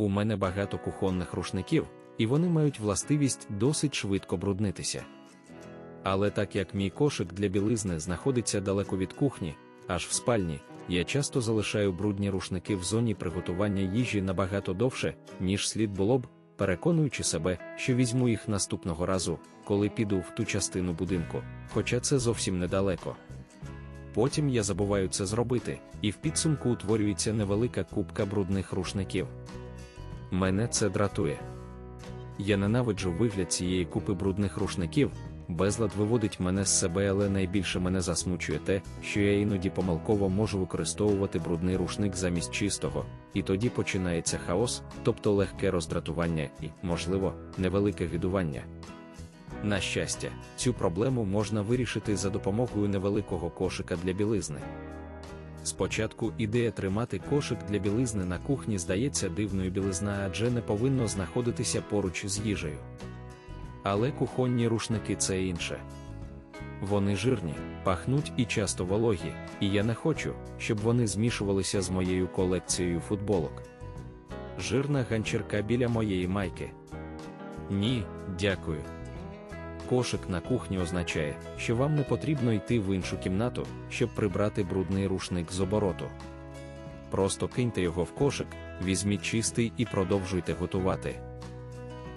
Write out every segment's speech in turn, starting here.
У мене багато кухонних рушників, і вони мають властивість досить швидко бруднитися. Але так як мій кошик для білизни знаходиться далеко від кухні, аж в спальні, я часто залишаю брудні рушники в зоні приготування їжі набагато довше, ніж слід було б, переконуючи себе, що візьму їх наступного разу, коли піду в ту частину будинку, хоча це зовсім недалеко. Потім я забуваю це зробити, і в підсумку утворюється невелика купка брудних рушників. Мене це дратує. Я ненавиджу вигляд цієї купи брудних рушників, безлад виводить мене з себе, але найбільше мене засмучує те, що я іноді помилково можу використовувати брудний рушник замість чистого, і тоді починається хаос, тобто легке роздратування і, можливо, невелике гидування. На щастя, цю проблему можна вирішити за допомогою невеликого кошика для білизни. Спочатку ідея тримати кошик для білизни на кухні здається дивною білизна, адже не повинно знаходитися поруч з їжею. Але кухонні рушники це інше. Вони жирні, пахнуть і часто вологі, і я не хочу, щоб вони змішувалися з моєю колекцією футболок. Жирна ганчірка біля моєї майки. Ні, дякую. Кошик на кухні означає, що вам не потрібно йти в іншу кімнату, щоб прибрати брудний рушник з обороту. Просто киньте його в кошик, візьміть чистий і продовжуйте готувати.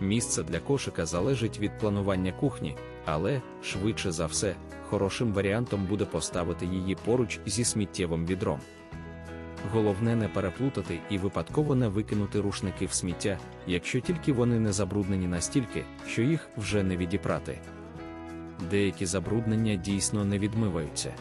Місце для кошика залежить від планування кухні, але, швидше за все, хорошим варіантом буде поставити її поруч зі сміттєвим відром. Головне не переплутати і випадково не викинути рушники в сміття, якщо тільки вони не забруднені настільки, що їх вже не відіпрати. Деякі забруднення дійсно не відмиваються.